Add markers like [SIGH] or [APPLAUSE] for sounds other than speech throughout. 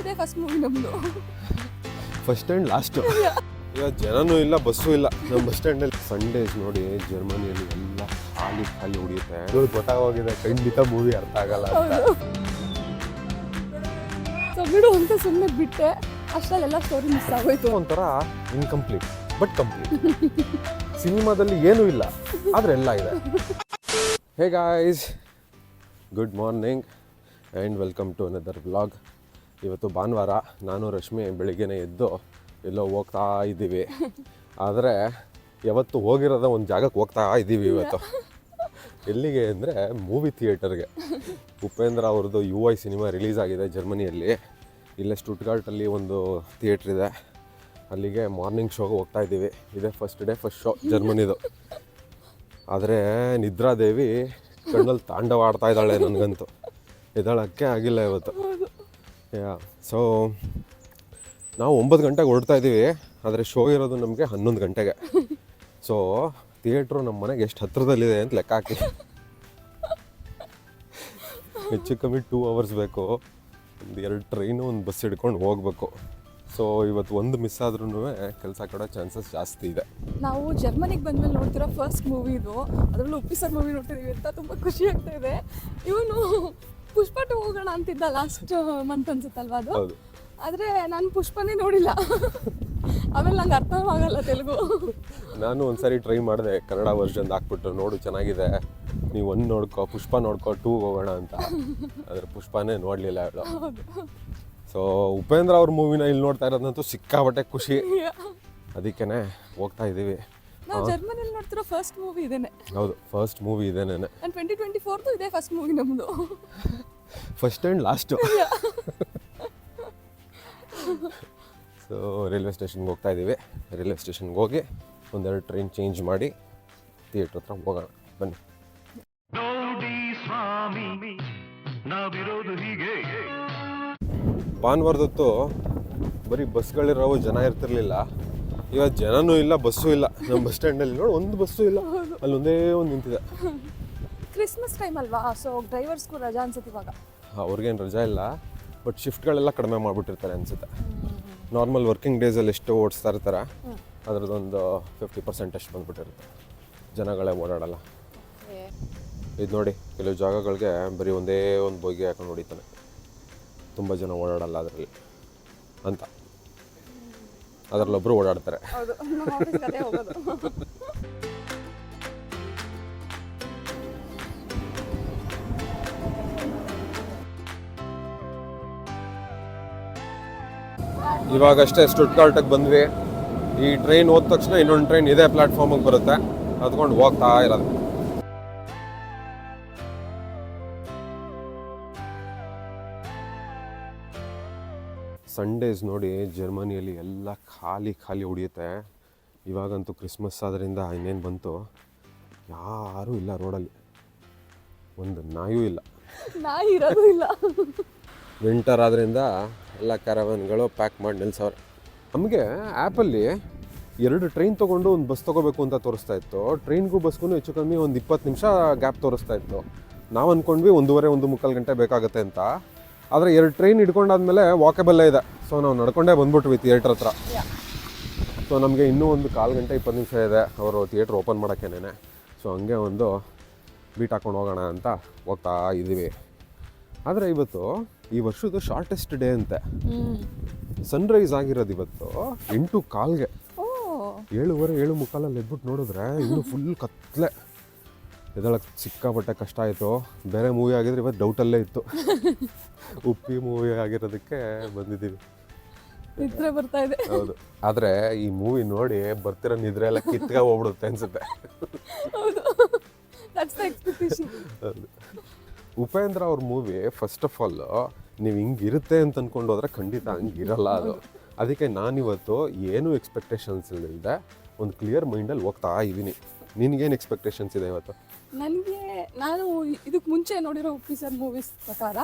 ಇದೇ first movie ನಮ್ದು. First and last ಈಗ ಜನನೂ ಇಲ್ಲ ಬಸ್ಸು ಇಲ್ಲ. ನಮ್ಮ ಬಸ್ ಸ್ಟ್ಯಾಂಡಲ್ಲಿ ಸಂಡೇಸ್ ನೋಡಿ ಜರ್ಮನಿಯಲ್ಲಿ ಎಲ್ಲ ಖಾಲಿ ಖಾಲಿ ಹೊಡಿಯುತ್ತೆ ಇದು ಗೊತ್ತಾಗೋಗಿದೆ ಖಂಡಿತ ಮೂವಿ ಅರ್ಥ ಆಗಲ್ಲ ಅಂತ. ಸೊ ಬಿಡು ಅಂತ ಸುಮ್ಮನೆ ಬಿಟ್ಟೆ. ಅಷ್ಟರಲ್ಲೆಲ್ಲ ಸ್ಟೋರಿ ಮಿಸ್ ಆಗೋಯ್ತು. ಒಂಥರ ಇನ್ಕಂಪ್ಲೀಟ್ ಬಟ್ ಕಂಪ್ಲೀಟ್ ಸಿನಿಮಾದಲ್ಲಿ ಏನೂ ಇಲ್ಲ ಆದರೆ ಎಲ್ಲ ಇದೆ. Hey guys good morning and welcome to another blog ಇವತ್ತು ಭಾನುವಾರ ನಾನು, ರಶ್ಮಿ ಬೆಳಿಗ್ಗೆನೇ ಎದ್ದು ಎಲ್ಲೋ ಹೋಗ್ತಾ ಇದ್ದೀವಿ. ಆದರೆ ಯಾವತ್ತು ಹೋಗಿರೋದ ಒಂದು ಜಾಗಕ್ಕೆ ಹೋಗ್ತಾ ಇದ್ದೀವಿ ಇವತ್ತು. ಎಲ್ಲಿಗೆ ಅಂದರೆ ಮೂವಿ ಥಿಯೇಟರ್ಗೆ ಉಪೇಂದ್ರ ಅವ್ರದ್ದು ಯು ಐ ಸಿನಿಮಾ ರಿಲೀಸ್ ಆಗಿದೆ ಜರ್ಮನಿಯಲ್ಲಿ. ಇಲ್ಲೇ ಸ್ಟುಟ್ಗಾರ್ಟಲ್ಲಿ ಒಂದು ಥಿಯೇಟ್ರ್ ಇದೆ. ಅಲ್ಲಿಗೆ ಮಾರ್ನಿಂಗ್ ಶೋಗೆ ಹೋಗ್ತಾ ಇದ್ದೀವಿ. ಇದೇ ಫಸ್ಟ್ ಡೇ ಫಸ್ಟ್ ಶೋ ಜರ್ಮನಿದು. ಆದರೆ ನಿದ್ರಾದೇವಿ ಕಣ್ಣಲ್ಲಿ ತಾಂಡವ ಆಡ್ತಾ ಇದ್ದಾಳೆ ನನಗಂತೂ. ಎದ್ದಾಳಕ್ಕೆ ಆಗಿಲ್ಲ ಇವತ್ತು. ಯಾ ಸೊ ನಾವು ಒಂಬತ್ತು ಗಂಟೆಗೆ ಹೊರಡ್ತಾ ಇದ್ದೀವಿ ಆದರೆ ಶೋ ಇರೋದು ನಮಗೆ ಹನ್ನೊಂದು ಗಂಟೆಗೆ. ಸೊ ಥಿಯೇಟ್ರು ನಮ್ಮ ಮನೆಗೆ ಎಷ್ಟು ಹತ್ತಿರದಲ್ಲಿದೆ ಅಂತ ಲೆಕ್ಕ ಹಾಕಿ. [LAUGHS] ಹೆಚ್ಚು ಕಮ್ಮಿ ಟೂ ಅವರ್ಸ್ ಬೇಕು. ಒಂದು ಎರಡು ಟ್ರೈನು ಒಂದು ಬಸ್ ಹಿಡ್ಕೊಂಡು ಹೋಗ್ಬೇಕು. ಸೊ ಇವತ್ತು ಒಂದು ಮಿಸ್ ಆದ್ರೂ ಕೆಲಸ ಕೊಡೋ ಚಾನ್ಸಸ್ ಜಾಸ್ತಿ ಇದೆ. ನಾವು ಜರ್ಮನಿಗೆ ಬಂದ್ಮೇಲೆ ನೋಡ್ತಿರೋ ಫಸ್ಟ್ ಮೂವಿ ಇದು. ಅದರಲ್ಲೂ ಉಪ್ಪಿಸರ್ ಮೂವಿ ನೋಡ್ತಿದೀವಿ ಅಂತ ತುಂಬ ಖುಷಿ ಆಗ್ತಾ ಇದೆ. ಇವನು ಪುಷ್ಪ ಟು ಹೋಗೋಣ ಅಂತಿದ್ದ ಲಾಸ್ಟ್ ಮಂತ್ ಅನ್ಸುತ್ತಲ್ವಾ ಅದು? ಆದ್ರೆ ಆದರೆ ನಾನು ಪುಷ್ಪನೇ ನೋಡಿಲ್ಲ. ಆಮೇಲೆ ನಂಗೆ ಅರ್ಥವಾಗಲ್ಲ ಆಗಲ್ಲ ತೆಲುಗು. ನಾನು ಒಂದ್ಸರಿ ಟ್ರೈ ಮಾಡಿದೆ ಕನ್ನಡ ವರ್ಷನ್ ಹಾಕ್ಬಿಟ್ಟು ನೋಡು ಚೆನ್ನಾಗಿದೆ. ನೀವು ಒಂದು ನೋಡ್ಕೋ ಪುಷ್ಪ ನೋಡ್ಕೋ ಟೂ ಹೋಗೋಣ ಅಂತ. ಆದ್ರೆ ಪುಷ್ಪನೇ ನೋಡಲಿಲ್ಲ ಹೇಳು ಸೊ ಉಪೇಂದ್ರ ಅವ್ರ ಮೂವಿನ ಇಲ್ಲಿ ನೋಡ್ತಾ ಇರೋದಂತೂ ಸಿಕ್ಕಾಪಟ್ಟೆ ಖುಷಿ. ಅದಕ್ಕೇನೆ ಹೋಗ್ತಾ ಇದ್ದೀವಿ ನಾವು ಜರ್ಮನಿಯಲ್ಲಿ ನೋಡ್ತಿರೋ ಫಸ್ಟ್ ಮೂವಿ ಇದೇನೆ. ಹೌದು ಫಸ್ಟ್ ಮೂವಿ ಇದೇನೆ ನಾನು. ಟ್ವೆಂಟಿ ಟ್ವೆಂಟಿ ಫೋರ್ದು ಇದೇ ಫಸ್ಟ್ ಮೂವಿ ನಮ್ಮದು first and last so railway ಸ್ಟೇಷನ್ಗೆ ಹೋಗ್ತಾ ಇದ್ದೀವಿ ರೈಲ್ವೆ ಸ್ಟೇಷನ್ಗೆ ಹೋಗಿ ಒಂದೆರಡು ಟ್ರೈನ್ ಚೇಂಜ್ ಮಾಡಿ ಥಿಯೇಟ್ರ್ ಹತ್ರ ಹೋಗೋಣ. ಬನ್ನಿ. ನೋಡಿ ಸ್ವಾಮಿ ನಾವಿರೋದು ಹೀಗೆ. ಭಾನುವಾರದೊತ್ತು ಬರೀ ಬಸ್ಗಳಿರೋ ಜನ ಇರ್ತಿರ್ಲಿಲ್ಲ. ಇವತ್ತು ಜನನೂ ಇಲ್ಲ ಬಸ್ಸು ಇಲ್ಲ. ನಮ್ಮ ಬಸ್ ಸ್ಟ್ಯಾಂಡಲ್ಲಿ ನೋಡಿ ಒಂದು ಬಸ್ಸು ಇಲ್ಲ. ಅಲ್ಲಿ ಒಂದೇ ಒಂದು ನಿಂತಿದೆ. ಕ್ರಿಸ್ಮಸ್ ಟೈಮ್ ಅಲ್ವಾ? ಸೊ ಡ್ರೈವರ್ಸ್ಗೂ ರಜಾ ಅನ್ಸುತ್ತೆ ಇವಾಗ. ಅವ್ರಿಗೇನು ರಜಾ ಇಲ್ಲ. ಬಟ್ ಶಿಫ್ಟ್ಗಳೆಲ್ಲ ಕಡಿಮೆ ಮಾಡಿಬಿಟ್ಟಿರ್ತಾರೆ ಅನ್ಸುತ್ತೆ. ನಾರ್ಮಲ್ ವರ್ಕಿಂಗ್ ಡೇಸಲ್ಲಿ ಎಷ್ಟು ಓಡಿಸ್ತಾ ಇರ್ತಾರೆ ಅದರದ್ದೊಂದು ಫಿಫ್ಟಿ ಪರ್ಸೆಂಟ್ ಅಷ್ಟು ಬಂದ್ಬಿಟ್ಟಿರುತ್ತೆ. ಜನಗಳೇ ಓಡಾಡಲ್ಲ. ಇದು ನೋಡಿ ಕೆಲವು ಜಾಗಗಳಿಗೆ ಬರೀ ಒಂದೇ ಒಂದು ಬೋಗಿ ಹಾಕೊಂಡು ಹೊಡಿತಾನೆ. ತುಂಬ ಜನ ಓಡಾಡಲ್ಲ ಅದರಲ್ಲಿ. ಅಂತ. ಅದರಲ್ಲೊಬ್ಬರು ಓಡಾಡ್ತಾರೆ. ಹೌದು ನಮ್ಮ ಹೋಗೋದು. ಇವಾಗಷ್ಟೇ ಬಂದ್ವಿ. ಈ ಟ್ರೈನ್ ಹೋದ ತಕ್ಷಣ ಇನ್ನೊಂದು ಟ್ರೈನ್ ಇದೇ ಪ್ಲಾಟ್ಫಾರ್ಮಿಗೆ ಬರುತ್ತೆ. ಅದ್ಕೊಂಡು ಹೋಗ್ತಾ ಇರೋದು. ಸಂಡೇಸ್ ನೋಡಿ ಜರ್ಮನಿಯಲ್ಲಿ ಎಲ್ಲ ಖಾಲಿ ಖಾಲಿ ಉಳಿಯುತ್ತೆ ಇವಾಗಂತೂ ಕ್ರಿಸ್ಮಸ್ ಆದ್ದರಿಂದ ಇನ್ನೇನು ಬಂತು? ಯಾರೂ ಇಲ್ಲ ರೋಡಲ್ಲಿ. ಒಂದು ನಾಯೂ ಇಲ್ಲ. ನಾಯಿ ಇರೋದು ಇಲ್ಲ. ವಿಂಟರ್ ಆದ್ದರಿಂದ ಎಲ್ಲ ಕ್ಯಾರವನ್ಗಳು ಪ್ಯಾಕ್ ಮಾಡಿ ನಿಲ್ಸವ್ರೆ. ನಮಗೆ ಆ್ಯಪಲ್ಲಿ ಎರಡು ಟ್ರೈನ್ ತೊಗೊಂಡು ಒಂದು ಬಸ್ ತೊಗೋಬೇಕು ಅಂತ ತೋರಿಸ್ತಾ ಇತ್ತು. ಟ್ರೈನ್ಗೂ ಬಸ್ಗೂ ಹೆಚ್ಚು ಕಮ್ಮಿ ಒಂದು ಇಪ್ಪತ್ತು ನಿಮಿಷ ಗ್ಯಾಪ್ ತೋರಿಸ್ತಾ ಇತ್ತು. ನಾವು ಅಂದ್ಕೊಂಡ್ವಿ ಒಂದೂವರೆ ಒಂದು ಮುಕ್ಕಾಲು ಗಂಟೆ ಬೇಕಾಗುತ್ತೆ ಅಂತ. ಆದರೆ ಎರಡು ಟ್ರೈನ್ ಹಿಡ್ಕೊಂಡಾದ್ಮೇಲೆ ವಾಕಬಲ್ಲೇ ಇದೆ. ಸೊ ನಾವು ನಡ್ಕೊಂಡೇ ಬಂದ್ಬಿಟ್ವಿ ಥಿಯೇಟ್ರ್ ಹತ್ರ. ಸೊ ನಮಗೆ ಇನ್ನೂ ಒಂದು ಕಾಲು ಗಂಟೆ ಇಪ್ಪತ್ತು ನಿಮಿಷ ಇದೆ. ಅವರು ಥಿಯೇಟ್ರ್ ಓಪನ್ ಮಾಡೋಕ್ಕೇನೆ ಸೊ ಹಂಗೆ ಒಂದು ಬೀಟ್ ಹಾಕೊಂಡು ಹೋಗೋಣ ಅಂತ ಹೋಗ್ತಾ ಇದ್ದೀವಿ ಆದರೆ ಇವತ್ತು ಈ ವರ್ಷದ ಶಾರ್ಟೆಸ್ಟ್ ಡೇ ಅಂತೆ. ಸನ್ರೈಸ್ ಆಗಿರೋದು ಇವತ್ತು ಎಂಟು ಕಾಲ್ಗೆ. ಏಳುವರೆ ಏಳು ಮುಕ್ಕಾಲಲ್ಲಿ ಎದ್ಬಿಟ್ಟು ನೋಡಿದ್ರೆ ಇನ್ನೂ ಫುಲ್ ಕತ್ಲೆ. ಎದಳಕ್ಕೆ ಸಿಕ್ಕಾಪಟ್ಟೆ ಕಷ್ಟ ಆಯಿತು ಬೇರೆ ಮೂವಿ ಆಗಿದ್ರೆ ಇವತ್ತು ಡೌಟಲ್ಲೇ ಇತ್ತು. [LAUGHS] ಉಪ್ಪಿ ಮೂವಿ ಆಗಿರೋದಕ್ಕೆ ಬಂದಿದ್ದೀವಿ. ನಿದ್ರೆ ಬರ್ತಾ ಇದೆ. ಹೌದು. ಆದರೆ ಈ ಮೂವಿ ನೋಡಿ ಬರ್ತಿರೋ ನಿದ್ರೆ ಎಲ್ಲ ಕಿತ್ಕ ಹೋಗ್ಬಿಡುತ್ತೆ ಅನ್ಸುತ್ತೆ. ಹೌದು. ದಟ್ಸ್ ದ ಎಕ್ಸ್ಪೆಕ್ಟೇಷನ್ ಹೌದು. ಉಪೇಂದ್ರ ಅವ್ರ ಮೂವಿ ಫಸ್ಟ್ ಆಫ್ ಆಲ್ ನೀವು ಹಿಂಗಿರುತ್ತೆ ಅಂತ ಅನ್ಕೊಂಡು ಹೋದ್ರೆ ಖಂಡಿತ ಹಂಗಿರಲ್ಲ ಅದು. ಅದಕ್ಕೆ ನಾನಿವತ್ತು ಏನೂ ಎಕ್ಸ್ಪೆಕ್ಟೇಷನ್ಸ್ ಇಲ್ಲದೆ ಒಂದು ಕ್ಲಿಯರ್ ಮೈಂಡಲ್ಲಿ ಹೋಗ್ತಾ ಇದ್ದೀನಿ ನಿನಗೇನು ಎಕ್ಸ್ಪೆಕ್ಟೇಷನ್ಸ್ ಇದೆ ಇವತ್ತು? ನನಗೆ, ನಾನು ಇದಕ್ಕೆ ಮುಂಚೆ ನೋಡಿರೋ ಉಪ್ಪಿ ಸರ್ ಮೂವೀಸ್ ಪ್ರಕಾರ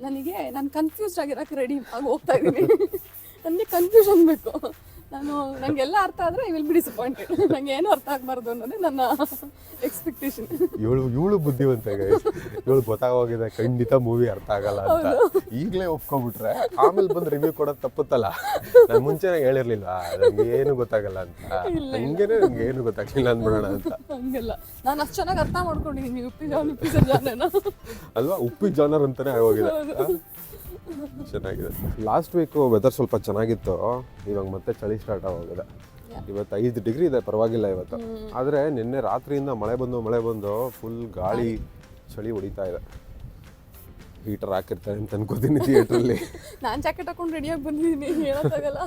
ನನಗೆ, ನಾನು ಕನ್ಫ್ಯೂಸ್ಡ್ ಆಗಿರೋಕೆ ರೆಡಿ ಆಗಿ ಹೋಗ್ತಾ ಇದ್ದೀನಿ. [LAUGHS] ನನಗೆ ಕನ್ಫ್ಯೂಷನ್ ಬೇಕು. ನಾನು ನಂಗೆಲ್ಲ ಅರ್ಥ ಆದರೆ ಐ ವಿಲ್ ಬಿ ಡಿಸಪಾಯಿಂಟೆಡ್ ನಂಗೆ ಏನು ಅರ್ಥ ಆಗಬಾರ್ದು ಅನ್ನೋದೇ ನನ್ನ ಎಕ್ಸ್ಪೆಕ್ಟೇಷನ್ ಇವಳು ಇವಳು ಬುದ್ಧಿವಂತ ಇವಳು ಗೊತ್ತಾಗೋಗಿದೆ ಖಂಡಿತ ಮೂವಿ ಅರ್ಥ ಆಗಲ್ಲ ಅಂತ. ಈಗಲೇ ಒಪ್ಕೊಂಡ್ಬಿಟ್ರೆ ಆಮೇಲೆ ಬಂದು ರಿವ್ಯೂ ಕೊಡೋದು ತಪ್ಪುತ್ತಲ್ಲ. ನಾನು ಮುಂಚೆನೇ ಹೇಳಿರ್ಲಿಲ್ಲ ನಂಗೆ ಏನು ಗೊತ್ತಾಗಲ್ಲ ಅಂತ. ಹಂಗೇನೆ ನಂಗೆ ಏನು ಗೊತ್ತಾಗ್ಲಿಲ್ಲ ಅಂದ್ಬಿಡೋಣ ಅಂತ. ಹಂಗೆಲ್ಲ. ನಾನು ಅಷ್ಟು ಚೆನ್ನಾಗಿ ಅರ್ಥ ಮಾಡ್ಕೊಂಡಿದ್ದೀನಿ ಉಪ್ಪಿ ಜಾನ್ ಉಪ್ಪಿ ಜಾನರ್ ಅಲ್ವಾ? ಉಪ್ಪಿ ಜಾನರ್ ಅಂತಾನೆ ಆಗೋಗಿದೆ? ಚೆನ್ನಾಗಿದೆ. ಲಾಸ್ಟ್ ವೀಕು ವೆದರ್ ಸ್ವಲ್ಪ ಚೆನ್ನಾಗಿತ್ತು. ಇವಾಗ ಮತ್ತೆ ಚಳಿ ಸ್ಟಾರ್ಟ್ ಆಗೋಗಿದೆ. ಇವತ್ತು ಐದು ಡಿಗ್ರಿ ಇದೆ ಪರವಾಗಿಲ್ಲ ಇವತ್ತು. ಆದರೆ ನಿನ್ನೆ ರಾತ್ರಿಯಿಂದ ಮಳೆ ಬಂದು ಮಳೆ ಬಂದು ಫುಲ್ ಗಾಳಿ ಚಳಿ ಹೊಡಿತಾ ಇದೆ. ಹೀಟರ್ ಹಾಕಿರ್ತಾರೆ ಅಂತ ಅನ್ಕೋತೀನಿ ಥಿಯೇಟ್ರಲ್ಲಿ [LAUGHS] ನಾನು ಜಾಕೆಟ್ ಹಾಕೊಂಡು ರೆಡಿಯಾಗಿ ಬಂದಿದ್ದೀನಿ ಹೇಳೋಕ್ಕಾಗಲ್ಲ.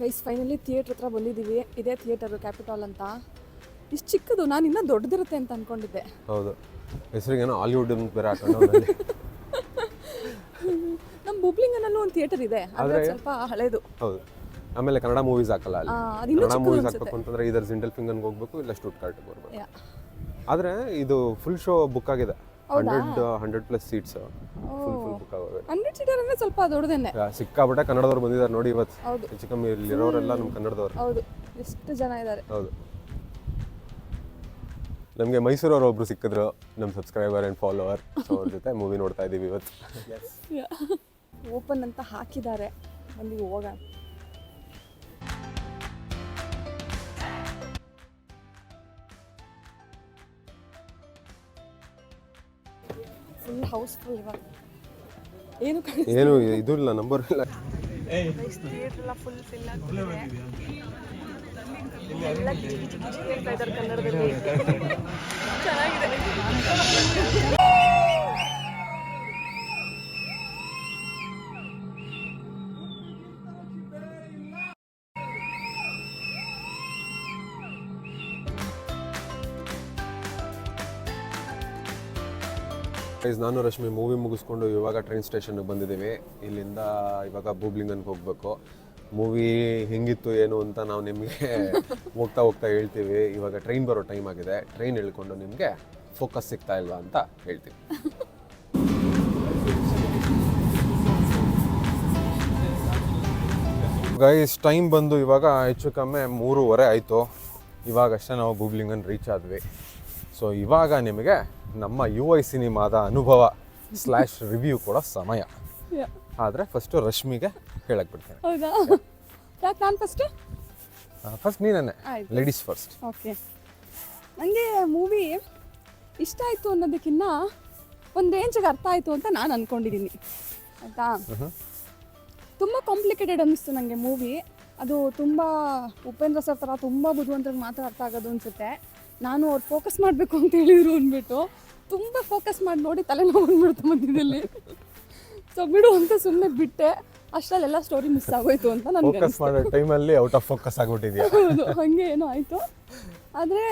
ಗೈಸ್ ಫೈನಲಿ ಥಿಯೇಟ್ರ್ ಹತ್ರ ಬಂದಿದ್ದೀವಿ ಇದೇ ಥಿಯೇಟರು ಕ್ಯಾಪಿಟಲ್ ಅಂತ. ಇಷ್ಟು ಚಿಕ್ಕದು ನಾನು ಇನ್ನೂ ದೊಡ್ಡದಿರುತ್ತೆ ಅಂತ ಅಂದ್ಕೊಂಡಿದ್ದೆ ಹೌದು. ಹೆಸರಿಗೇನೋ ಹಾಲಿವುಡ್ ಅಂತ ಬೇರೆ ಹಾಕೊಂಡು [LAUGHS] ಬುಬ್ಲಿಂಗನಲ್ಲೂ ಒಂದು ಥಿಯೇಟರ್ ಇದೆ. ಆದರೆ ಸ್ವಲ್ಪ ಹಳೇದು. ಹೌದು. ಆಮೇಲೆ ಕನ್ನಡ ಮೂವೀಸ್ ಹಾಕಲ್ಲ ಅಲ್ಲಿ. ಕನ್ನಡ ಮೂವೀಸ್ ಹಾಕಬೇಕು ಅಂತಂದ್ರೆ ಇದರ ಜಿಂಡಲ್ ಫಿಂಗನ್ಗೆ ಹೋಗ್ಬೇಕು ಇಲ್ಲ ಸ್ಟುಟ್ ಕಾರ್ಟ್ಗೆ ಬರ್ಬೇಕು. ಆದರೆ ಇದು ಫುಲ್ ಶೋ ಬುಕ್ ಆಗಿದೆ. Hundred hundred plus seats full full book ಆಗೋದು. ಹಂಡ್ರೆಡ್ ಸೀಟರ್ ಅಂದ್ರೆ ಸ್ವಲ್ಪ ದೊಡ್ಡದೇನೆ. ಸಿಕ್ಕಾಬಿಟ್ಟೆ ಕನ್ನಡದವ್ರು ಬಂದಿದ್ದಾರೆ ನೋಡಿ ಇವತ್ತು. ಹೆಚ್ಚು ಕಮ್ಮಿ ಇಲ್ಲಿರೋರೆಲ್ಲ ನಮ್ಮ ಕನ್ನಡದವ್ರು. ಹೌದು. ಎಷ್ಟು ಜನ ಇದ್ದಾರೆ? ಹೌದು. ನಮಗೆ ಮೈಸೂರವ್ರು ಒಬ್ರು ಸಿಕ್ಕಿದ್ರು ನಮ್ಮ ಸಬ್ಸ್ಕ್ರೈಬರ್ ಆ್ಯಂಡ್ ಫಾಲೋವರ್ ಸೊ ಅವ್ರ ಜೊತೆ ಮೂವಿ ನೋಡ್ತಾ ಇದ್ದೀವಿ ಇವತ್ತು. ಓಪನ್ ಅಂತ ಹಾಕಿದ್ದಾರೆ. ಬಂದು ಹೋಗೋಣ. ಫುಲ್ ಹೌಸ್ಫುಲ್ ಇವಾಗ. ಏನು ಏನು ಇದು? ಇಲ್ಲ ನಂಬರ್ ಇಲ್ಲ. ಫುಲ್ ಫಿಲ್ ಆಗ್ತಿದೆ ಎಲ್ಲ ಕಿಚಿ ಕಿಚಿ ಕಿಚಿ ಹೇಳ್ತಾ ಇದ್ದಾರೆ ಕನ್ನಡದಲ್ಲಿ. ಚೆನ್ನಾಗಿದೆ. ಗೈಸ್ ನಾನು ರಶ್ಮಿ ಮೂವಿ ಮುಗಿಸ್ಕೊಂಡು ಇವಾಗ ಟ್ರೈನ್ ಸ್ಟೇಷನ್ಗೆ ಬಂದಿದ್ದೀವಿ. ಇಲ್ಲಿಂದ ಇವಾಗ ಬೂಬ್ಲಿಂಗನ್ಗೆ ಹೋಗಬೇಕು. ಮೂವಿ ಹೆಂಗಿತ್ತು ಏನು ಅಂತ ನಾವು ನಿಮಗೆ [LAUGHS] ಹೋಗ್ತಾ ಹೋಗ್ತಾ ಹೇಳ್ತೀವಿ. ಇವಾಗ ಟ್ರೈನ್ ಬರೋ ಟೈಮ್ ಆಗಿದೆ. ಟ್ರೈನ್ ಹೇಳ್ಕೊಂಡು ನಿಮಗೆ ಫೋಕಸ್ ಸಿಗ್ತಾ ಇಲ್ವಾ ಅಂತ ಹೇಳ್ತೀವಿ. ಗೈಸ್ ಟೈಮ್ ಬಂದು ಇವಾಗ ಹೆಚ್ಚು ಕಮ್ಮಿ ಮೂರುವರೆ ಆಯಿತು. ಇವಾಗಷ್ಟೇ ನಾವು ಬೂಬ್ಲಿಂಗನ್ ರೀಚ್ ಆದ್ವಿ. ಸೊ ಇವಾಗ ನಿಮಗೆ ನಮ್ಮ ಯು ಐ ಸಿನಿಮಾದ ಅನುಭವ ಸ್ಲ್ಯಾಶ್ ರಿವ್ಯೂ ಕೊಡೋ ಸಮಯ. ಆದರೆ ಫಸ್ಟು ರಶ್ಮಿಗೆ ಹೇಳಕ್ ಬಿಡ್ತೇನೆ. ಹೌದಾ? ಯಾಕೆ ನಾನು ಫಸ್ಟು ಫಸ್ಟ್ ನೀನೇ. ಲೇಡೀಸ್ ಫಸ್ಟ್ ಓಕೆ ನನಗೆ ಮೂವಿ ಇಷ್ಟ ಆಯಿತು ಅನ್ನೋದಕ್ಕಿಂತ ಒಂದು ರೇಂಜಿಗೆ ಅರ್ಥ ಆಯಿತು ಅಂತ ನಾನು ಅಂದ್ಕೊಂಡಿದ್ದೀನಿ ಆಯಿತಾ? ತುಂಬ ಕಾಂಪ್ಲಿಕೇಟೆಡ್ ಅನ್ನಿಸ್ತು ನನಗೆ ಮೂವಿ ಅದು ತುಂಬ ಉಪೇಂದ್ರ ಸರ್ ಥರ ತುಂಬ ಬುದ್ಧಿವಂತರಿಗೆ ಮಾತ್ರ ಅರ್ಥ ಆಗೋದು ಅನಿಸುತ್ತೆ. ನಾನು ಅವ್ರು ಫೋಕಸ್ ಮಾಡಬೇಕು ಅಂತ ಹೇಳಿದ್ರು ಅಂದ್ಬಿಟ್ಟು ತುಂಬ ಫೋಕಸ್ ಮಾಡಿ ನೋಡಿ ತಲೆನೋವು ಬಂದ್ಬಿಡ್ತು ಮಧ್ಯದಲ್ಲಿ. ಸೊ ಬಿಡು ಅಂತ ಸುಮ್ಮನೆ ಬಿಟ್ಟೆ. ಅಷ್ಟರಲ್ಲೆಲ್ಲ ಸ್ಟೋರಿ ಮಿಸ್ ಆಗೋಯ್ತು ಅಂತ ನಾನು ಫೋಕಸ್ ಮಾಡೋ ಟೈಮಲ್ಲಿ ಔಟ್ ಆಫ್ ಫೋಕಸ್ ಆಗ್ಬಿಟ್ಟಿದ್ಯಾ? ಹೌದು ಹಂಗೆ ಏನೋ ಆಯಿತು. ಆದರೆ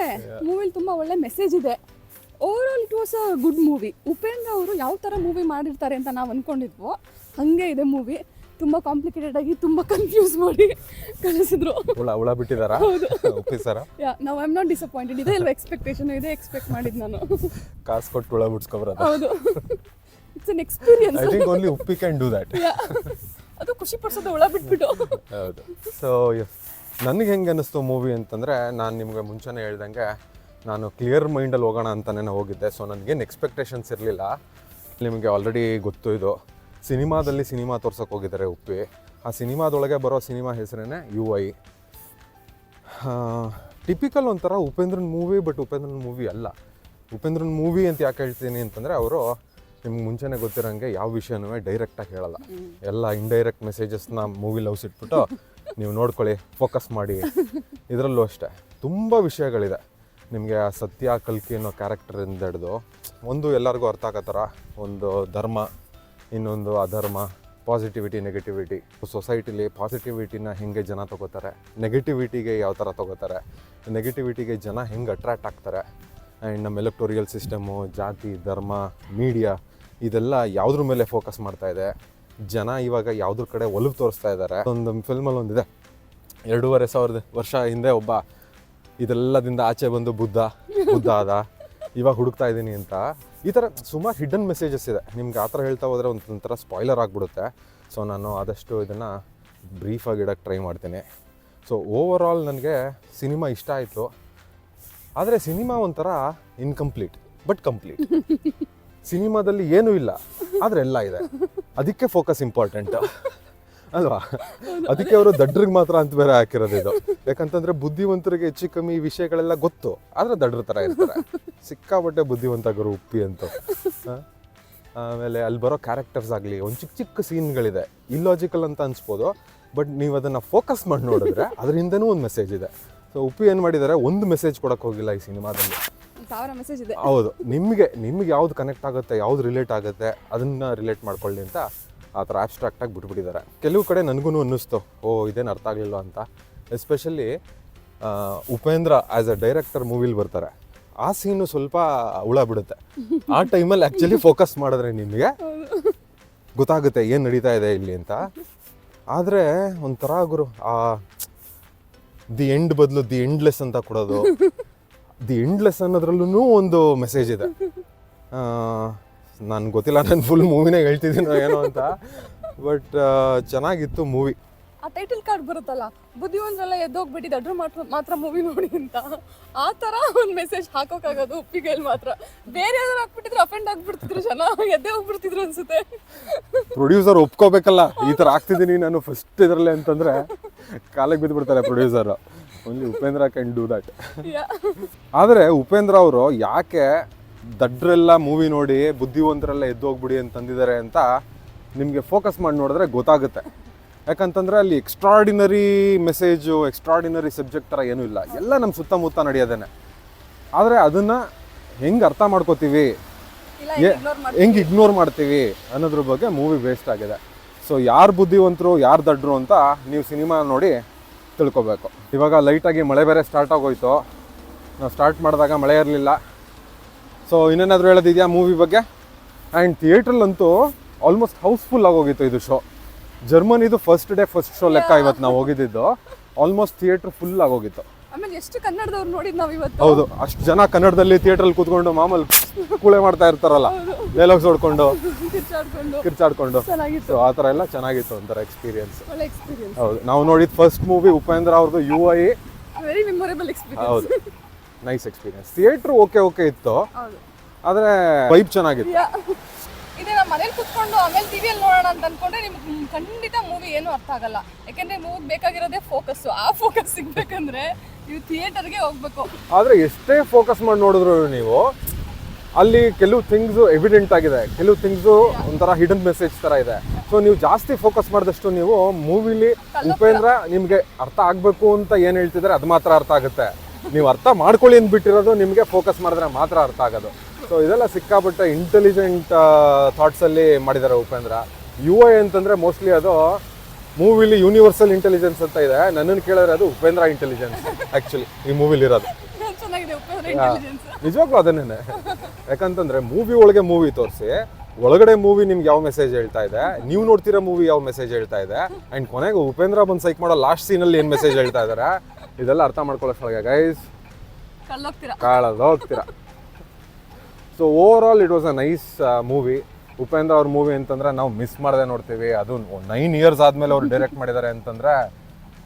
ಮೂವಿಲಿ ತುಂಬ ಒಳ್ಳೆ ಮೆಸೇಜ್ ಇದೆ. Over all it was a good movie Upendra ಅವರು ಯಾವ ಥರ ಮೂವಿ ಮಾಡಿರ್ತಾರೆ ಅಂತ ನಾವು ಅಂದ್ಕೊಂಡಿದ್ವೋ ಹಾಗೆ ಇದೆ ಮೂವಿ ತುಂಬ ಕಾಂಪ್ಲಿಕೇಟೆಡ್ ಆಗಿ ತುಂಬ ಕನ್ಫ್ಯೂಸ್ ಮಾಡಿ ಕಳಿಸಿದ್ರು. ಹುಳ ಹುಳ ಬಿಟ್ಟಿದಾರಾ? ಸರ ಯಾ ನಾವು ಆಮ್ ನಾಟ್ ಡಿಸಪಾಯಿಂಟೆಡ್ ಇದೆ ಎಲ್ಲ ಎಕ್ಸ್ಪೆಕ್ಟೇಷನ್ ಇದೆ ಎಕ್ಸ್ಪೆಕ್ಟ್ ಮಾಡಿದ್ದು ನಾನು. ಕಾಸು ಕೊಟ್ಟು ಹುಳ ಬಿಡ್ಸ್ಕೊಬರೋದು ಹೌದು. It's an experience I think only Uppi can do that ಅದು ಖುಷಿ ಪಡಿಸೋದು ಹುಳ ಬಿಟ್ಬಿಟ್ಟು. ಹೌದು. ಸೊ ನನಗೆ ಹೆಂಗೆ ಅನ್ನಿಸ್ತು ಮೂವಿ ಅಂತಂದರೆ ನಾನು ನಿಮಗೆ ಮುಂಚೆನೇ ಹೇಳ್ದಂಗೆ ನಾನು ಕ್ಲಿಯರ್ ಮೈಂಡಲ್ಲಿ ಹೋಗೋಣ ಅಂತಲೇ ಹೋಗಿದ್ದೆ. ಸೊ ನನಗೇನು ಎಕ್ಸ್ಪೆಕ್ಟೇಷನ್ಸ್ ಇರಲಿಲ್ಲ. ನಿಮಗೆ ಆಲ್ರೆಡಿ ಗೊತ್ತು ಇದು. ಸಿನಿಮಾದಲ್ಲಿ ಸಿನಿಮಾ ತೋರ್ಸೋಕೆ ಹೋಗಿದ್ದಾರೆ ಉಪ್ಪಿ. ಆ ಸಿನಿಮಾದೊಳಗೆ ಬರೋ ಸಿನಿಮಾ ಹೆಸರೇ ಯು ಐ. ಟಿಪಿಕಲ್ ಒಂಥರ ಉಪೇಂದ್ರನ್ ಮೂವಿ ಬಟ್ ಉಪೇಂದ್ರನ್ ಮೂವಿ ಅಲ್ಲ. ಉಪೇಂದ್ರನ್ ಮೂವಿ ಅಂತ ಯಾಕೆ ಹೇಳ್ತೀನಿ ಅಂತಂದರೆ ಅವರು ನಿಮ್ಗೆ ಮುಂಚೆನೇ ಗೊತ್ತಿರೋಂಗೆ ಯಾವ ವಿಷಯನೂ ಡೈರೆಕ್ಟಾಗಿ ಹೇಳಲ್ಲ. ಎಲ್ಲ ಇಂಡೈರೆಕ್ಟ್ ಮೆಸೇಜಸ್ನ ಮೂವಿ ಲವ್ಸ್ ಇಟ್ಬಿಟ್ಟು ನೀವು ನೋಡ್ಕೊಳ್ಳಿ ಫೋಕಸ್ ಮಾಡಿ. ಇದರಲ್ಲೂ ಅಷ್ಟೇ. ತುಂಬ ವಿಷಯಗಳಿದೆ. ನಿಮಗೆ ಆ ಸತ್ಯ, ಕಲ್ಕಿ ಅನ್ನೋ ಕ್ಯಾರೆಕ್ಟರಿಂದ ಹಿಡಿದು ಒಂದು ಎಲ್ಲರಿಗೂ ಅರ್ಥ ಆಗೋ ಥರ ಒಂದು ಧರ್ಮ ಇನ್ನೊಂದು ಅಧರ್ಮ ಪಾಸಿಟಿವಿಟಿ ನೆಗೆಟಿವಿಟಿ ಸೊಸೈಟಿಲಿ ಪಾಸಿಟಿವಿಟಿನ ಹೆಂಗೆ ಜನ ತಗೋತಾರೆ. ನೆಗೆಟಿವಿಟಿಗೆ ಯಾವ ಥರ ತಗೋತಾರೆ? ನೆಗೆಟಿವಿಟಿಗೆ ಜನ ಹೆಂಗೆ ಅಟ್ರ್ಯಾಕ್ಟ್ ಆಗ್ತಾರೆ? ಆ್ಯಂಡ್ ನಮ್ಮ ಎಲೆಕ್ಟೋರಿಯಲ್ ಸಿಸ್ಟಮು ಜಾತಿ, ಧರ್ಮ ಮೀಡಿಯಾ ಇದೆಲ್ಲ ಯಾವುದ್ರ ಮೇಲೆ ಫೋಕಸ್ ಮಾಡ್ತಾ ಇದೆ? ಜನ ಇವಾಗ ಯಾವುದ್ರ ಕಡೆ ಒಲವು ತೋರಿಸ್ತಾ ಇದ್ದಾರೆ ಒಂದು ಫಿಲ್ಮಲ್ಲಿ ಒಂದಿದೆ. ಎರಡೂವರೆ ಸಾವಿರದ ವರ್ಷ ಹಿಂದೆ ಒಬ್ಬ ಇದೆಲ್ಲದಿಂದ ಆಚೆ ಬಂದು ಬುದ್ಧ ಬುದ್ಧ ಆದ. ಇವಾಗ ಹುಡುಕ್ತಾ ಇದ್ದೀನಿ ಅಂತ. ಈ ಥರ ಸುಮಾರು ಹಿಡನ್ ಮೆಸೇಜಸ್ ಇದೆ. ನಿಮ್ಗೆ ಆ ಥರ ಹೇಳ್ತಾ ಹೋದರೆ ಒಂಥರ ಸ್ಪಾಯ್ಲರ್ ಆಗಿಬಿಡುತ್ತೆ. ಸೊ ನಾನು ಆದಷ್ಟು ಇದನ್ನು ಬ್ರೀಫಾಗಿ ಇಡೋಕ್ಕೆ ಟ್ರೈ ಮಾಡ್ತೀನಿ. ಸೊ ಓವರ್ ಆಲ್ ನನಗೆ ಸಿನಿಮಾ ಇಷ್ಟ ಆಯಿತು. ಆದರೆ ಸಿನಿಮಾ ಒಂಥರ ಇನ್ಕಂಪ್ಲೀಟ್ ಬಟ್ ಕಂಪ್ಲೀಟ್ ಸಿನಿಮಾದಲ್ಲಿ ಏನೂ ಇಲ್ಲ ಆದರೆ ಎಲ್ಲ ಇದೆ. ಅದಕ್ಕೆ ಫೋಕಸ್ ಇಂಪಾರ್ಟೆಂಟ್ ಅಲ್ವಾ? ಅದಕ್ಕೆ ಅವರು ದಡ್ರಿಗೆ ಮಾತ್ರ ಅಂತ ಬೇರೆ ಹಾಕಿರೋದು ಇದು. ಯಾಕಂತಂದ್ರೆ ಬುದ್ಧಿವಂತರಿಗೆ ಹೆಚ್ಚು ಕಮ್ಮಿ ಈ ವಿಷಯಗಳೆಲ್ಲ ಗೊತ್ತು. ಆದ್ರೆ ದಡ್ರ ತರ ಇರ್ತಾರೆ. ಸಿಕ್ಕಾಪಟ್ಟೆ ಬುದ್ಧಿವಂತ ಗುರು ಉಪ್ಪಿ ಅಂತ. ಆಮೇಲೆ ಅಲ್ಲಿ ಬರೋ ಕ್ಯಾರೆಕ್ಟರ್ಸ್ ಆಗಲಿ ಒಂದು ಚಿಕ್ಕ ಚಿಕ್ಕ ಸೀನ್ಗಳಿದೆ. ಇಲ್ಲಾಜಿಕಲ್ ಅಂತ ಅನ್ಸ್ಬೋದು. ಬಟ್ ನೀವು ಅದನ್ನು ಫೋಕಸ್ ಮಾಡಿ ನೋಡಿದ್ರೆ ಅದ್ರ ಹಿಂದೆನೂ ಒಂದು ಮೆಸೇಜ್ ಇದೆ. ಸೊ ಉಪ್ಪಿ ಏನು ಮಾಡಿದ್ದಾರೆ ಒಂದು ಮೆಸೇಜ್ ಕೊಡಕ್ಕೆ ಹೋಗಿಲ್ಲ ಈ ಸಿನಿಮಾದಲ್ಲಿ. ಹೌದು. ನಿಮಗೆ ನಿಮ್ಗೆ ಯಾವ್ದು ಕನೆಕ್ಟ್ ಆಗುತ್ತೆ ಯಾವ್ದು ರಿಲೇಟ್ ಆಗುತ್ತೆ ಅದನ್ನ ರಿಲೇಟ್ ಮಾಡ್ಕೊಳ್ಳಿ ಅಂತ ಆ ಥರ ಆಬ್ಸ್ಟ್ರಾಕ್ಟಾಗಿ ಬಿಟ್ಬಿಟ್ಟಿದ್ದಾರೆ. ಕೆಲವು ಕಡೆ ನನಗೂ ಅನ್ನಿಸ್ತು, ಓ, ಇದೇನು ಅರ್ಥ ಆಗಲಿಲ್ಲ ಅಂತ. Especially Upendra as a director ಮೂವಿಲಿ ಬರ್ತಾರೆ. ಆ ಸೀನು ಸ್ವಲ್ಪ ಉಳ ಬಿಡುತ್ತೆ. ಆ ಟೈಮಲ್ಲಿ ಆ್ಯಕ್ಚುಲಿ ಫೋಕಸ್ ಮಾಡಿದ್ರೆ ನಿಮಗೆ ಗೊತ್ತಾಗುತ್ತೆ ಏನು ನಡೀತಾ ಇದೆ ಇಲ್ಲಿ ಅಂತ. ಆದರೆ ಒಂಥರ ಗುರು, ಆ ದಿ ಎಂಡ್ ಬದಲು ದಿ ಎಂಡ್ಲೆಸ್ ಅಂತ ಕೊಡೋದು. ದಿ ಎಂಡ್ಲೆಸ್ ಅನ್ನೋದ್ರಲ್ಲೂ ಒಂದು ಮೆಸೇಜ್ ಇದೆ. ನನ್ಗೆ ಗೊತ್ತಿಲ್ಲ ನಾನು ಫುಲ್ ಮೂವಿನೇ ಹೇಳ್ತಿದ್ದೀನೋ ಏನೋ ಅಂತ. ಬಟ್ ಚೆನ್ನಾಗಿತ್ತು ಮೂವಿ ಆ ಟೈಟಲ್ ಕಾರ್ಡ್ ಬರುತ್ತಲ್ಲ ಬುದ್ಧಿವಂತರೆಲ್ಲ ಎದ್ದೋಗ್ಬಿಟ್ಟು ದಡ್ರು ಮಾತ್ರ ಮಾತ್ರ ಮೂವಿ ನೋಡಿ ಅಂತ. ಆ ತರ ಒಂದು ಮೆಸೇಜ್ ಹಾಕೋಕ್ಕಾಗೋದು ಉಪ್ಪಿಗೆಲ್ ಮಾತ್ರ. ಬೇರೆ ಯಾವ್ದಾರು ಹಾಕ್ಬಿಟ್ಟಿದ್ರು ಅಫೆಂಡ್ ಆಗ್ಬಿಡ್ತಿದ್ರು ಜನ ಎದ್ದೇ ಹೋಗ್ಬಿಡ್ತಿದ್ರು ಅನ್ಸುತ್ತೆ. ಪ್ರೊಡ್ಯೂಸರ್ ಒಪ್ಕೋಬೇಕಲ್ಲ ಈ ಥರ ಆಗ್ತಿದ್ದೀನಿ ನಾನು ಫಸ್ಟ್ ಇದರಲ್ಲಿ ಅಂತಂದ್ರೆ ಕಾಲಿಗೆ ಬಿದ್ದುಬಿಡ್ತಾರೆ producer only Upendra can do that. ಆದರೆ ಉಪೇಂದ್ರ ಅವರು ಯಾಕೆ ದಡ್ರೆಲ್ಲ ಮೂವಿ ನೋಡಿ ಬುದ್ಧಿವಂತರೆಲ್ಲ ಎದ್ದು ಹೋಗ್ಬಿಡಿ ಅಂತಂದಿದ್ದಾರೆ ಅಂತ ನಿಮಗೆ ಫೋಕಸ್ ಮಾಡಿ ನೋಡಿದ್ರೆ ಗೊತ್ತಾಗುತ್ತೆ. ಯಾಕಂತಂದರೆ ಅಲ್ಲಿ ಎಕ್ಸ್ಟ್ರಾಡಿನರಿ ಮೆಸೇಜು ಎಕ್ಸ್ಟ್ರಾಡಿನರಿ ಸಬ್ಜೆಕ್ಟ್ ಥರ ಏನೂ ಇಲ್ಲ. ಎಲ್ಲ ನಮ್ಮ ಸುತ್ತಮುತ್ತ ನಡೆಯೋದೇನೆ. ಆದರೆ ಅದನ್ನು ಹೆಂಗೆ ಅರ್ಥ ಮಾಡ್ಕೋತೀವಿ? ಹೆಂಗೆ ಇಗ್ನೋರ್ ಮಾಡ್ತೀವಿ ಅನ್ನೋದ್ರ ಬಗ್ಗೆ ಮೂವಿ ವೇಸ್ಟ್ ಆಗಿದೆ. ಸೊ ಯಾರು ಬುದ್ಧಿವಂತರು ಯಾರು ದಡ್ರು ಅಂತ ನೀವು ಸಿನಿಮಾ ನೋಡಿ ತಿಳ್ಕೊಬೇಕು. ಇವಾಗ ಲೈಟಾಗಿ ಮಳೆ ಬೇರೆ ಸ್ಟಾರ್ಟ್ ಆಗೋಯ್ತು. ನಾವು ಸ್ಟಾರ್ಟ್ ಮಾಡಿದಾಗ ಮಳೆ ಇರಲಿಲ್ಲ. ಸೊ ಇನ್ನೇನಾದರೂ ಹೇಳೋದಿದೆಯಾ ಮೂವಿ ಬಗ್ಗೆ? ಆ್ಯಂಡ್ ಥಿಯೇಟ್ರಲ್ಲಂತೂ ಆಲ್ಮೋಸ್ಟ್ ಹೌಸ್ಫುಲ್ ಆಗೋಗಿತ್ತು ಇದು ಶೋ ಜರ್ಮನಿದು ಫಸ್ಟ್ ಡೇ ಫಸ್ಟ್ ಶೋ ಲೆಕ್ಕ ಇವತ್ತು ನಾವು ಹೋಗಿದ್ದಿದ್ದು ಆಲ್ಮೋಸ್ಟ್ ಥಿಯೇಟ್ರ್ ಫುಲ್ ಆಗೋಗಿತ್ತು. ಆಮೇಲೆ ಎಷ್ಟು ಕನ್ನಡದವ್ರು ನೋಡಿದ್ ನಾವು ಇವತ್ತು? ಹೌದು ಅಷ್ಟು ಜನ ಕನ್ನಡದಲ್ಲಿ ಥಿಯೇಟ್ರಲ್ಲಿ ಕೂತ್ಕೊಂಡು ಮಾಮೂಲಿ ಕೂಳೆ ಮಾಡ್ತಾ ಇರ್ತಾರಲ್ಲ ಡೈಲಾಗ್ಸ್ ಹೊಡ್ಕೊಂಡು ಕಿರ್ಚಾಡ್ಕೊಂಡು. ಚೆನ್ನಾಗಿತ್ತು. ಸೊ ಆ ಥರ ಎಲ್ಲ ಚೆನ್ನಾಗಿತ್ತು ಒಂಥರ ಎಕ್ಸ್ಪೀರಿಯನ್ಸ್ ಹೌದು ನಾವು ನೋಡಿದ ಫಸ್ಟ್ ಮೂವಿ ಉಪೇಂದ್ರ ಅವ್ರದ್ದು U I very memorable experience ಹೌದು. Nice experience theatre okay okay ಇತ್ತು. ಹೌದು. ಆದರೆ ವೈಬ್ ಚೆನ್ನಾಗಿತ್ತು. ಇದೇ ನಮ್ಮ ಮನೇಲಿ ಕುತ್ಕೊಂಡು ಆಮೇಲೆ ಟಿವಿಯಲ್ಲಿ ನೋಡೋಣ ಅಂತ ಅನ್ಕೊಂಡ್ರೆ ನಿಮ್ಗೆ ಖಂಡಿತ ಮೂವಿ ಏನು ಅರ್ಥ ಆಗಲ್ಲ. ಯಾಕೆಂದ್ರೆ ಮೂವಿಗೆ ಬೇಕಾಗಿರೋದೇ ಫೋಕಸ್ ಆ ಫೋಕಸ್ ಸಿಗ್ಬೇಕಂದ್ರೆ ನೀವು ಥಿಯೇಟರ್ಗೆ ಹೋಗ್ಬೇಕು. ಆದರೆ ಎಷ್ಟೇ ಫೋಕಸ್ ಮಾಡಿ ನೋಡಿದ್ರು ನೀವು ಅಲ್ಲಿ ಕೆಲವು ಥಿಂಗ್ಸ್ ಎವಿಡೆಂಟ್ ಆಗಿದೆ. ಕೆಲವು ಥಿಂಗ್ಸು ಒಂಥರ ಹಿಡನ್ ಮೆಸೇಜ್ ಥರ ಇದೆ. ಸೊ ನೀವು ಜಾಸ್ತಿ ಫೋಕಸ್ ಮಾಡಿದಷ್ಟು ನೀವು ಮೂವಿಲಿ ಉಪೇಂದ್ರ ನಿಮಗೆ ಅರ್ಥ ಆಗಬೇಕು ಅಂತ ಏನು ಹೇಳ್ತಿದ್ದಾರೆ ಅದು ಮಾತ್ರ ಅರ್ಥ ಆಗುತ್ತೆ. ನೀವು ಅರ್ಥ ಮಾಡ್ಕೊಳ್ಳಿ ಅಂದ್ಬಿಟ್ಟಿರೋದು ನಿಮಗೆ ಫೋಕಸ್ ಮಾಡಿದ್ರೆ ಮಾತ್ರ ಅರ್ಥ ಆಗೋದು. ಸೊ ಇದೆಲ್ಲ ಸಿಕ್ಕಾಪಟ್ಟೆ ಇಂಟೆಲಿಜೆಂಟ್ ಥಾಟ್ಸಲ್ಲಿ ಮಾಡಿದ್ದಾರೆ ಉಪೇಂದ್ರ. ಯು ಐ ಅಂತಂದರೆ ಮೋಸ್ಟ್ಲಿ ಅದು ಮೂವಿಲಿ ಯೂನಿವರ್ಸಲ್ ಇಂಟೆಲಿಜೆನ್ಸ್ ಅಂತ ಇದೆ. ನನ್ನನ್ನು ಕೇಳಿದ್ರೆ ಅದು ಉಪೇಂದ್ರ ಇಂಟೆಲಿಜೆನ್ಸ್ ಆ್ಯಕ್ಚುಲಿ ಈ ಮೂವಿಲಿ ಇಂಟೆಲಿಜೆನ್ಸ್ [LAUGHS] ನಿಜವಾಗ್ಲೂ ಅದನ್ನೇ ಯಾಕಂತಂದರೆ ಮೂವಿ ಒಳಗೆ ಮೂವಿ ತೋರಿಸಿ ಒಳಗಡೆ ಮೂವಿ ನಿಮ್ಗೆ ಯಾವ ಮೆಸೇಜ್ ಹೇಳ್ತಾ ಇದೆ ನೀವು ನೋಡ್ತಿರೋ ಮೂವಿ ಯಾವ ಮೆಸೇಜ್ ಹೇಳ್ತಾ ಇದೆ ಆ್ಯಂಡ್ ಕೊನೆಗೆ ಉಪೇಂದ್ರ ಬಂದು ಸೈಕ್ ಮಾಡೋ ಲಾಸ್ಟ್ ಸೀನಲ್ಲಿ ಏನು ಮೆಸೇಜ್ ಹೇಳ್ತಾ ಇದ್ದಾರೆ ಇದೆಲ್ಲ ಅರ್ಥ ಮಾಡ್ಕೊಳ್ಳೋಷ್ಟ್ರೊಳಗೆ ಗೈಸ್ ಕಳ್ಳೋಗ್ತೀರಾ ಕಾಳಲ್ಲ ಹೋಗ್ತೀರಾ so over all it was a nice movie Upendra ಅವ್ರ ಮೂವಿ ಅಂತಂದ್ರೆ ನಾವು ಮಿಸ್ ಮಾಡದೆ ನೋಡ್ತೀವಿ. ಅದು ನೈನ್ ಇಯರ್ಸ್ ಆದಮೇಲೆ ಅವ್ರು ಡೈರೆಕ್ಟ್ ಮಾಡಿದ್ದಾರೆ ಅಂತಂದ್ರೆ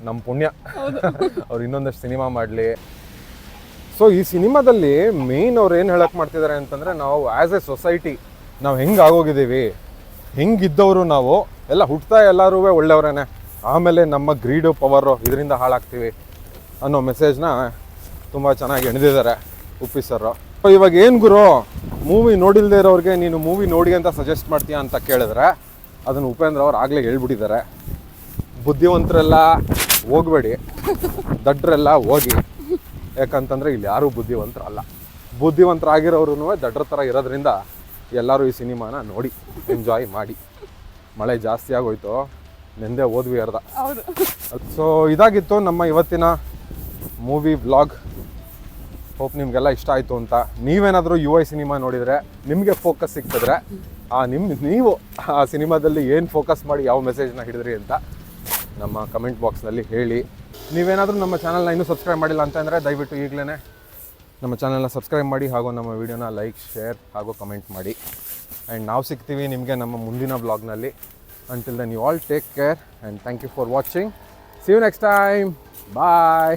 ನಮ್ಮ ಪುಣ್ಯ. [LAUGHS] ಅವ್ರು ಇನ್ನೊಂದಷ್ಟು ಸಿನಿಮಾ ಮಾಡಲಿ. ಸೊ ಈ ಸಿನಿಮಾದಲ್ಲಿ ಮೇನ್ ಅವ್ರು ಏನು ಹೇಳಕ್ ಮಾಡ್ತಿದ್ದಾರೆ ಅಂತಂದ್ರೆ ನಾವು ಆ್ಯಸ್ ಎ ಸೊಸೈಟಿ ನಾವು ಹೆಂಗೆ ಆಗೋಗಿದ್ದೀವಿ? ಹೆಂಗಿದ್ದವರು ನಾವು? ಎಲ್ಲ ಹುಟ್ತಾ ಎಲ್ಲರೂ ಒಳ್ಳೆಯವರೇನೆ. ಆಮೇಲೆ ನಮ್ಮ ಗ್ರೀಡು ಪವರು ಇದರಿಂದ ಹಾಳಾಗ್ತೀವಿ. ಅನ್ನೋ ಮೆಸೇಜ್ನ ತುಂಬ ಚೆನ್ನಾಗಿ ಎಣೆದಿದ್ದಾರೆ ಉಪ್ಪಿ ಸರ್ ಇವಾಗ ಏನು ಗುರು? ಮೂವಿ ನೋಡಿಲ್ದೇ ಇರೋರಿಗೆ ನೀನು ಮೂವಿ ನೋಡಿ ಅಂತ ಸಜೆಸ್ಟ್ ಮಾಡ್ತೀಯಾ ಅಂತ ಕೇಳಿದ್ರೆ ಅದನ್ನು ಉಪೇಂದ್ರ ಅವ್ರು ಆಗಲೇ ಹೇಳ್ಬಿಟ್ಟಿದ್ದಾರೆ. ಬುದ್ಧಿವಂತರೆಲ್ಲ ಹೋಗಬೇಡಿ. ದಡ್ರೆಲ್ಲ ಹೋಗಿ. ಯಾಕಂತಂದ್ರೆ ಇಲ್ಲಿ ಯಾರೂ ಬುದ್ಧಿವಂತರಲ್ಲ. ಬುದ್ಧಿವಂತರಾಗಿರೋರು ದಡ್ರ ಥರ ಇರೋದ್ರಿಂದ ಎಲ್ಲರೂ ಈ ಸಿನಿಮಾನ ನೋಡಿ ಎಂಜಾಯ್ ಮಾಡಿ. ಮಳೆ ಜಾಸ್ತಿ ಆಗೋಯ್ತು ನೆಂದೆ ಓದ್ವಿ ಅರ್ಧ. ಸೊ ಇದಾಗಿತ್ತು ನಮ್ಮ ಇವತ್ತಿನ ಮೂವಿ ವ್ಲಾಗ್. ಹೋಪ್ ನಿಮಗೆಲ್ಲ ಇಷ್ಟ ಆಯಿತು ಅಂತ. ನೀವೇನಾದರೂ ಯು ಐ ಸಿನಿಮಾ ನೋಡಿದರೆ ನಿಮಗೆ ಫೋಕಸ್ ಸಿಗ್ತಿದ್ರೆ, ಆ ನಿಮ್ಮ ನೀವು ಆ ಸಿನಿಮಾದಲ್ಲಿ ಏನು ಫೋಕಸ್ ಮಾಡಿ ಯಾವ ಮೆಸೇಜ್ನ ಹಿಡಿದ್ರಿ ಅಂತ ನಮ್ಮ ಕಮೆಂಟ್ ಬಾಕ್ಸ್ನಲ್ಲಿ ಹೇಳಿ. ನೀವೇನಾದರೂ ನಮ್ಮ ಚಾನಲ್ನ ಇನ್ನೂ ಸಬ್ಸ್ಕ್ರೈಬ್ ಮಾಡಿಲ್ಲ ಅಂತಂದರೆ ದಯವಿಟ್ಟು ಈಗಲೇ ನಮ್ಮ ಚಾನಲ್ನ ಸಬ್ಸ್ಕ್ರೈಬ್ ಮಾಡಿ ಹಾಗೂ ನಮ್ಮ ವಿಡಿಯೋನ ಲೈಕ್ ಶೇರ್ ಹಾಗೂ ಕಮೆಂಟ್ ಮಾಡಿ. ಆ್ಯಂಡ್ ನಾವು ಸಿಗ್ತೀವಿ ನಿಮಗೆ ನಮ್ಮ ಮುಂದಿನ ಬ್ಲಾಗ್ನಲ್ಲಿ until then you all take care and thank you for watching see you next time. Bye